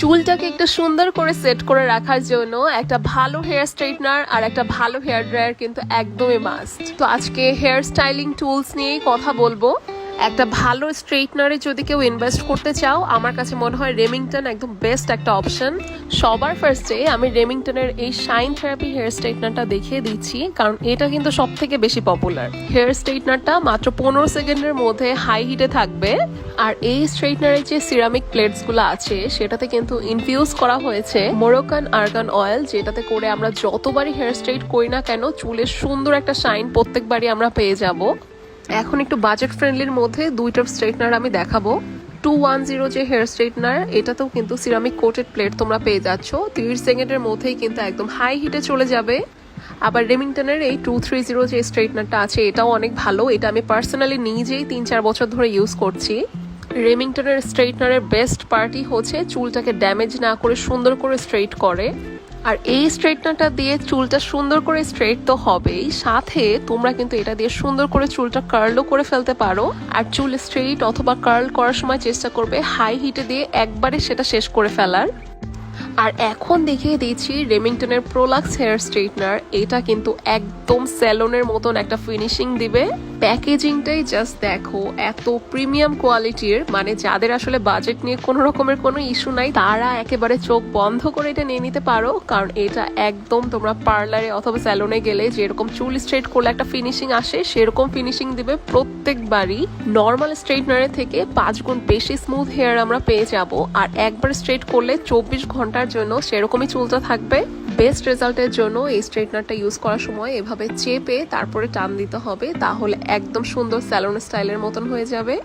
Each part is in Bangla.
চুলটাকে একটা সুন্দর করে সেট করে রাখার জন্য একটা ভালো হেয়ার স্ট্রেটনার আর একটা ভালো হেয়ার ড্রায়ার কিন্তু একদমই মাস্ট তো আজকে হেয়ার স্টাইলিং টুলস নিয়েই কথা বলব। একটা ভালো স্ট্রেটনারে যদি কেউ ইনভেস্ট করতে চাও, আমার কাছে মনে হয় রেমিংটন একদম বেস্ট একটা অপশন সবার ফার্স্টে আমি রেমিংটনের এই শাইন থেরাপি হেয়ার স্ট্রেটনারটা দেখিয়ে দিচ্ছি, কারণ এটা কিন্তু সব থেকে বেশি পপুলার হেয়ার স্ট্রেটনারটা মাত্র পনেরো সেকেন্ডের মধ্যে হাই হিটে থাকবে। আর এই স্ট্রেটনারের যে সিরামিক প্লেটসগুলো আছে, সেটাতে কিন্তু ইনফিউজ করা হয়েছে মোরোকান আর্গান অয়েল যেটাতে করে আমরা যতবারই হেয়ার স্ট্রেট করি না কেন, চুলের সুন্দর একটা শাইন প্রত্যেকবারই আমরা পেয়ে যাব। এখন একটু বাজেট ফ্রেন্ডলির মধ্যে দুইটা স্ট্রেটনার আমি দেখাবো। টু ওয়ান জিরো যে হেয়ার স্ট্রেটনার এটাতেও কিন্তু সিরামিক কোটেড প্লেট তোমরা পেয়ে যাচ্ছ। তিরিশ সেকেন্ডের মধ্যেই কিন্তু একদম হাই হিটে চলে যাবে। আবার রেমিংটনের এই টু থ্রি জিরো যে স্ট্রেটনারটা আছে, এটাও অনেক ভালো। এটা আমি পার্সোনালি নিজেই তিন চার বছর ধরে ইউজ করছি। রেমিংটনের স্ট্রেটনারের বেস্ট পার্টি হচ্ছে চুলটাকে ড্যামেজ না করে সুন্দর করে স্ট্রেট করে। আর এই স্ট্রেটনারটা দিয়ে চুলটা সুন্দর করে স্ট্রেট তো হবেই। সাথে তোমরা কিন্তু এটা দিয়ে সুন্দর করে চুলটা কার্লও করে ফেলতে পারো। আর চুল স্ট্রেট অথবা কার্ল করার সময় চেষ্টা করবে হাই হিটে দিয়ে একবারে সেটা শেষ করে ফেলার। আর এখন দেখিয়ে দিয়েছি রেমিংটনের প্রোলাক্স হেয়ার স্ট্রেটনার এটা কিন্তু একদম স্যালনের মতন একটা ফিনিশিং দিবে। প্যাকেজিংটাই জাস্ট দেখো, এত প্রিমিয়াম কোয়ালিটির। মানে যাদের আসলে বাজেট নিয়ে কোনো রকমের কোনো ইস্যু নাই, তারা একেবারে চোখ বন্ধ করে এটা নিয়ে নিতে পারো। কারণ এটা একদম তোমরা পার্লারে অথবা স্যালনে গেলে যেরকম চুল স্ট্রেট করলে একটা ফিনিশিং আসে, সেরকম ফিনিশিং দিবে প্রত্যেকবারই। নর্মাল স্ট্রেটনারের থেকে পাঁচ গুণ বেশি স্মুথ হেয়ার আমরা পেয়ে যাব। আর একবার স্ট্রেট করলে চব্বিশ ঘণ্টার জন্য সেরকমই চুলটা থাকবে। বেস্ট রেজাল্টের জন্য এই স্ট্রেটনারটা ইউজ করার সময় এভাবে চেপে তারপরে টান দিতে হবে, তাহলে একদম সুন্দর স্যালন স্টাইলের মতন হয়ে যাবে।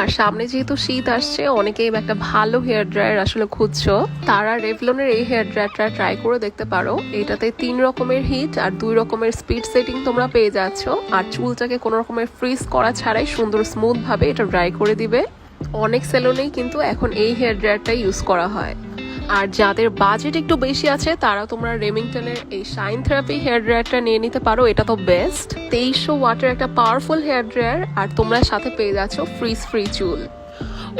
আর সামনে যেহেতু শীত আসছে, অনেকেই একটা ভালো হেয়ার ড্রায়ার আসলে খুঁজছো। তারা রেভলনের এই হেয়ার ড্রায়ারটা ট্রাই করে দেখতে পারো। এটাতে তিন রকমের হিট আর দুই রকমের স্পিড সেটিং তোমরা পেয়ে যাচ্ছ। আর চুলটাকে কোনো রকমের ফ্রিজ করা ছাড়াই সুন্দর স্মুথভাবে এটা ড্রাই করে দিবে। অনেক সেলুনেই কিন্তু এখন এই হেয়ার ড্রায়ারটা ইউজ করা হয়। আর যাদের বাজেট একটু বেশি আছে, তারা তোমরা রেমিংটনের এই শাইন থেরাপি হেয়ার ড্রায়ারটা নিয়ে নিতে পারো। এটা তো বেস্ট তেইশশো ওয়াটের একটা পাওয়ারফুল হেয়ার ড্রায়ার আর তোমরা সাথে পেয়ে যাচ্ছ ফ্রিজ ফ্রি চুল।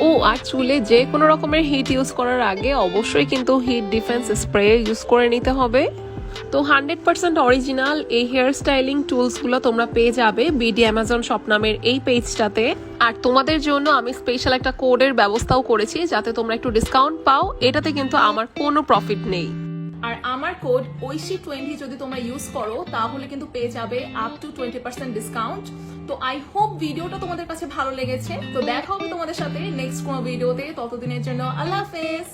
ও, আর চুলে যে কোনো রকমের হিট ইউজ করার আগে অবশ্যই কিন্তু হিট ডিফেন্স স্প্রে ইউজ করে নিতে হবে। তো হান্ড্রেড পার্সেন্ট অরিজিনাল এই হেয়ার স্টাইলিং টুলসগুলো তোমরা পেয়ে যাবে বিডি অ্যামাজন শপ নামের এই পেজটাতে আর তোমাদের জন্য আমি স্পেশাল একটা কোডের ব্যবস্থাও করেছি যাতে তোমরা একটু ডিসকাউন্ট পাও। এটাতে কিন্তু আমার কোনো প্রফিট নেই। আর আমার কোড ঐশী টোয়েন্টি যদি তোমরা ইউজ করো, তাহলে কিন্তু পেয়ে যাবে up to twenty percent discount তো আই হোপ ভিডিওটা তোমাদের কাছে ভালো লেগেছে। তো দেখা হবে তোমাদের সাথে নেক্সট কোনো ভিডিওতে ততদিনের জন্য আল্লাহ হাফেজ।